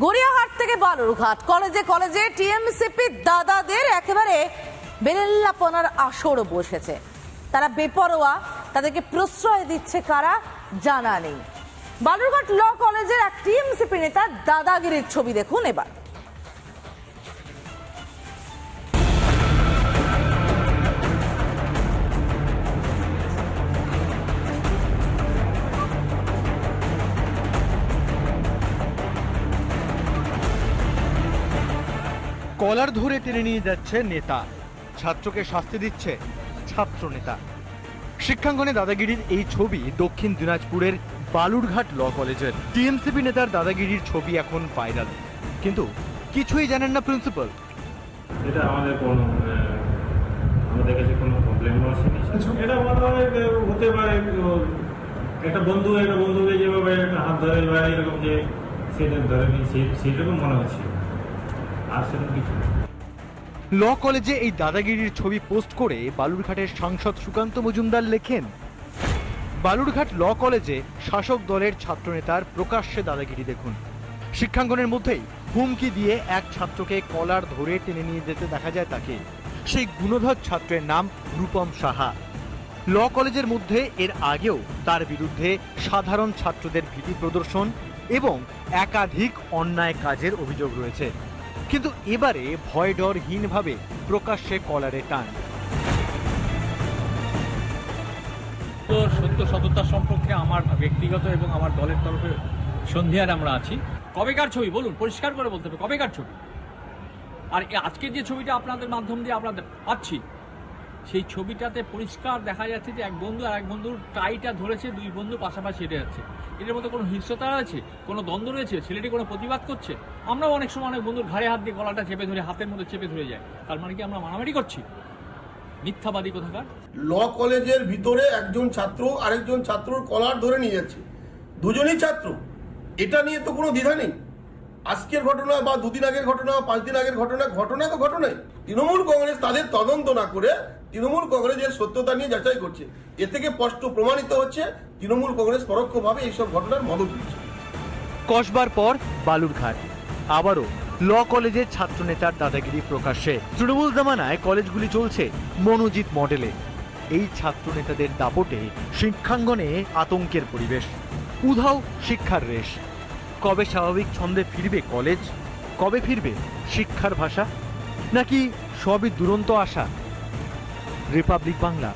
গড়িয়াহাট থেকে বালুরঘাট। কলেজে কলেজে টিএমসিপি দাদাদের একেবারে বেরেল্লাপনার আসর বসেছে। তারা বেপরোয়া, তাদেরকে প্রশ্রয় দিচ্ছে কারা জানা নেই। বালুরঘাট ল কলেজের এক টিএমসিপি নেতা দাদাগিরির ছবি দেখুন এবার। কলার ধরে টেনে নিয়ে যাচ্ছে নেতা। ছাত্রকে শাস্তি দিচ্ছে ছাত্র নেতা শিক্ষাঙ্গনে দাদাগিরির এই ছবি দক্ষিণ দিনাজপুরের বালুরঘাট ল কলেজের। টিএমসিপি নেতার দাদাগিরির ছবি এখন ভাইরাল কিন্তু কিছুই জানেন না প্রিন্সিপাল। এটা আমাদের কোনো আমাদের কাছে কোনো প্রবলেমও আসেনি। এটা মনে হয় হতে পারে একটা বন্ধু একটা বন্ধুকে যেভাবে একটা হাত ধরে বা এরকম যে সেটা ধরে নি সেই- সেইরকম মনে হচ্ছে। ল কলেজে এই দাদাগিরির ছবি পোস্ট করে বালুরঘাটের সাংসদ সুকান্ত মজুমদার লেখেন, বালুরঘাট ল কলেজে শাসক দলের ছাত্রনেতার প্রকাশ্যে দাদাগিরি দেখুন। শিক্ষাঙ্গনের মধ্যেই হুমকি দিয়ে এক ছাত্রকে কলার ধরে টেনে নিয়ে যেতে দেখা যায় তাকে। সেই গুণধর ছাত্রের নাম রূপম সাহা। ল কলেজের মধ্যে এর আগেও তার বিরুদ্ধে সাধারণ ছাত্রদের ভীতি প্রদর্শন এবং একাধিক অন্যায় কাজের অভিযোগ রয়েছে। কিন্তু এবারে ভয় ডরহীনভাবে প্রকাশ্যে কলারে টান। সত্য সততা সম্পর্কে আমার ব্যক্তিগত এবং আমার দলের তরফে সন্ধিয়ার আমরা আছি। কবেকার ছবি? বলুন, পরিষ্কার করে বলতে হবে, কবেকার ছবি? আর আজকের যে ছবিটা আপনাদের মাধ্যম দিয়ে আপনাদের পাচ্ছি সেই ছবিটাতে পরিষ্কার দেখা যাচ্ছে যে এক বন্ধু আর এক বন্ধুর টাইটা ধরেছে, দুই বন্ধু পাশাপাশি হেঁটে যাচ্ছে। এটার মধ্যে কোনো হিংস্রতা রয়েছে? কোনো দ্বন্দ্ব রয়েছে? ছেলেটি কোনো প্রতিবাদ করছে? আমরাও অনেক সময় অনেক বন্ধুর ঘাড়ে হাত দিয়ে গলাটা চেপে ধরে, হাতের মধ্যে চেপে ধরে যায় তার মানে কি আমরা মারামারি করছি? মিথ্যাবাদী কোথাকার? ল কলেজের ভিতরে একজন ছাত্র আরেকজন ছাত্রর কলার ধরে নিয়ে যাচ্ছে। দুজনেই ছাত্র। এটা নিয়ে তো কোনো দ্বিধা নেই। আজকের ঘটনা বা দুদিন আগের ঘটনা, পাঁচ দিন আগের ঘটনা ঘটনা তো ঘটনাই। তৃণমূল কংগ্রেস তাদের তদন্ত না করে তৃণমূল কংগ্রেসের সত্যতা নিয়ে যাচাই করছে। এ থেকে স্পষ্ট প্রমাণিত হচ্ছে, তৃণমূল কংগ্রেস পরোক্ষভাবে এইসব ঘটনার মদত দিচ্ছে কসবার পর বালুরঘাট। আবারও ল কলেজের ছাত্রনেতার দাদাগিরি প্রকাশ্যে। তৃণমূল জামানায় কলেজগুলি চলছে মনোজিৎ মডেলে। এই ছাত্রনেতাদের দাপটে শিক্ষাঙ্গনে আতঙ্কের পরিবেশ। উধাও শিক্ষার রেশ। কবে স্বাভাবিক ছন্দে ফিরবে কলেজ? কবে ফিরবে শিক্ষার ভাষা? নাকি সবই দুরন্ত আশা? রিপাবলিক বাংলা।